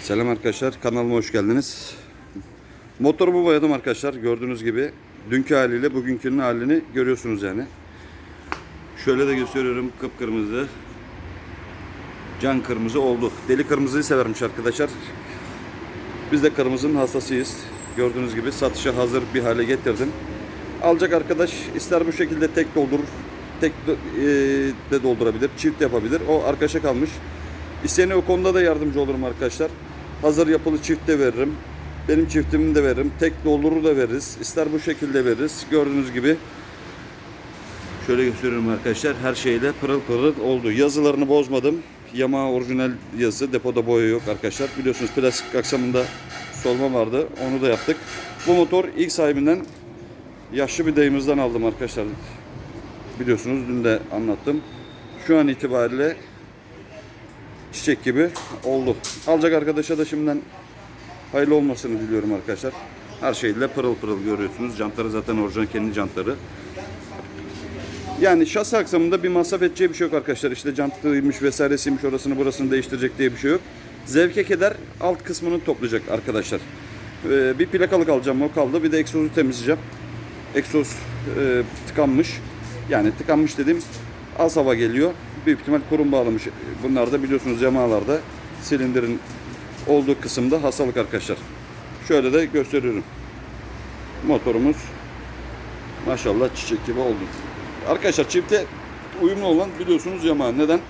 Selam arkadaşlar kanalıma hoş geldiniz. Motorumu boyadım arkadaşlar gördüğünüz gibi. Dünkü haliyle bugünkünün halini görüyorsunuz yani. Şöyle de gösteriyorum kıpkırmızı. Can kırmızı oldu. Deli kırmızıyı severmiş arkadaşlar. Biz de kırmızının hastasıyız. Gördüğünüz gibi satışa hazır bir hale getirdim. Alacak arkadaş ister bu şekilde tek doldurur, tek e, de doldurabilir, çift yapabilir. O arkadaşa kalmış. İsteyene o konuda da yardımcı olurum arkadaşlar. Hazır yapılı çift de veririm. Benim çiftimi de veririm. Tek doldurur da veririz. İster bu şekilde veririz. Gördüğünüz gibi şöyle gösteriyorum arkadaşlar. Her şeyle pırıl pırıl oldu. Yazılarını bozmadım. Yamaha orijinal yazısı. Depoda boya yok arkadaşlar. Biliyorsunuz plastik aksamında solma vardı. Onu da yaptık. Bu motor ilk sahibinden yaşlı bir dayımızdan aldım arkadaşlar. Biliyorsunuz dün de anlattım. Şu an itibariyle çiçek gibi oldu. Alacak arkadaşa da şimdiden hayırlı olmasını diliyorum arkadaşlar. Her şeyle pırıl pırıl görüyorsunuz. Jantları zaten orijinal kendi jantları. Yani şasi aksamında bir masraf edeceği bir şey yok arkadaşlar. İşte jantıymış vesairesiymiş orasını burasını değiştirecek diye bir şey yok. Zevke keder alt kısmını toplayacak arkadaşlar. Ee, bir plakalık alacağım o kaldı. Bir de egzozu temizleyeceğim. Egzoz e, tıkanmış. Yani tıkanmış dediğim az hava geliyor. Büyük ihtimal kurum bağlamış. Bunlar da biliyorsunuz yamalarda silindirin olduğu kısımda hastalık arkadaşlar. Şöyle de gösteriyorum. Motorumuz maşallah çiçek gibi oldu. Arkadaşlar çifte uyumlu olan biliyorsunuz Yamaha. Neden?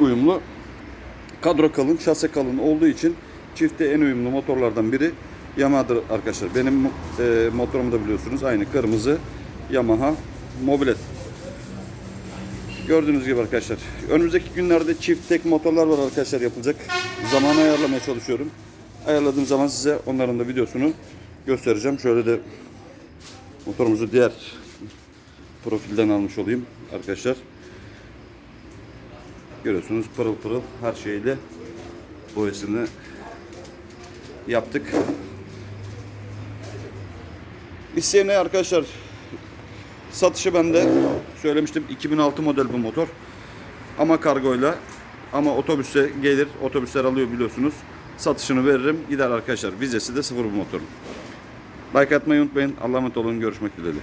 Uyumlu. Kadro kalın, şase kalın olduğu için çifte en uyumlu motorlardan biri Yamaha'dır arkadaşlar. Benim e, motorumu da biliyorsunuz aynı kırmızı Yamaha Mobilet. Gördüğünüz gibi arkadaşlar. Önümüzdeki günlerde çift tek motorlar var arkadaşlar yapılacak. Zamanı ayarlamaya çalışıyorum. Ayarladığım zaman size onların da videosunu göstereceğim. Şöyle de motorumuzu diğer profilden almış olayım arkadaşlar. Görüyorsunuz pırıl pırıl her şeyle boyasını yaptık. İsteyene arkadaşlar satışı bende söylemiştim 2006 model bu motor. Ama kargoyla ama otobüse gelir. Otobüsler alıyor biliyorsunuz. Satışını veririm. Gider arkadaşlar. Vizesi de sıfır bu motorun. Like atmayı unutmayın. Allah'a emanet olun. Görüşmek dileğiyle.